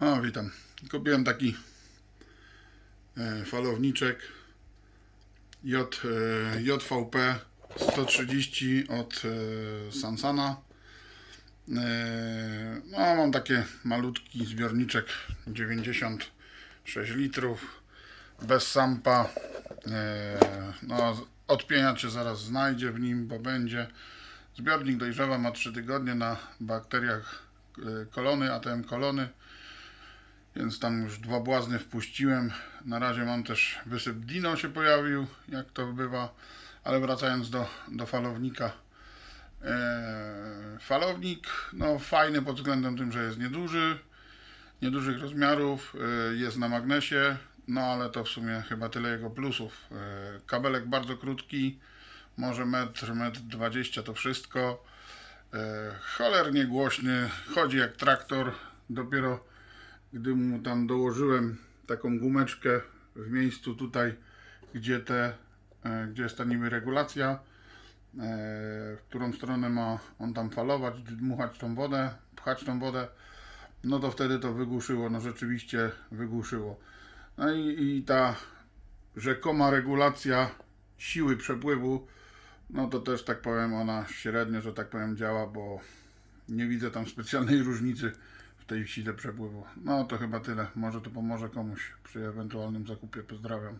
O, witam. Kupiłem taki e, falowniczek J, e, JVP 130 od e, Sansana. No, mam takie malutki zbiorniczek 96 litrów bez sampa. No, odpieniacz się zaraz znajdzie w nim, bo będzie. Zbiornik dojrzewa ma 3 tygodnie na bakteriach kolony, ATM kolony. Więc tam już dwa błazny wpuściłem. Na razie mam też wysyp dino się pojawił, jak to bywa. Ale wracając do, do falownika. Eee, falownik, no fajny pod względem tym, że jest nieduży, niedużych rozmiarów, e, jest na magnesie, no ale to w sumie chyba tyle jego plusów. E, kabelek bardzo krótki, może metr, metr 20 to wszystko. E, cholernie głośny, chodzi jak traktor. Dopiero gdy mu tam dołożyłem taką gumeczkę w miejscu tutaj, gdzie te, e, gdzie jest ta niby regulacja, e, w którą stronę ma on tam falować, dmuchać tą wodę, pchać tą wodę, no to wtedy to wygłuszyło, no rzeczywiście wygłuszyło. No i, i ta rzekoma regulacja siły przepływu, no to też tak powiem, ona średnio, że tak powiem, działa, bo nie widzę tam specjalnej różnicy tej sile przepływu. No to chyba tyle. Może to pomoże komuś przy ewentualnym zakupie. Pozdrawiam.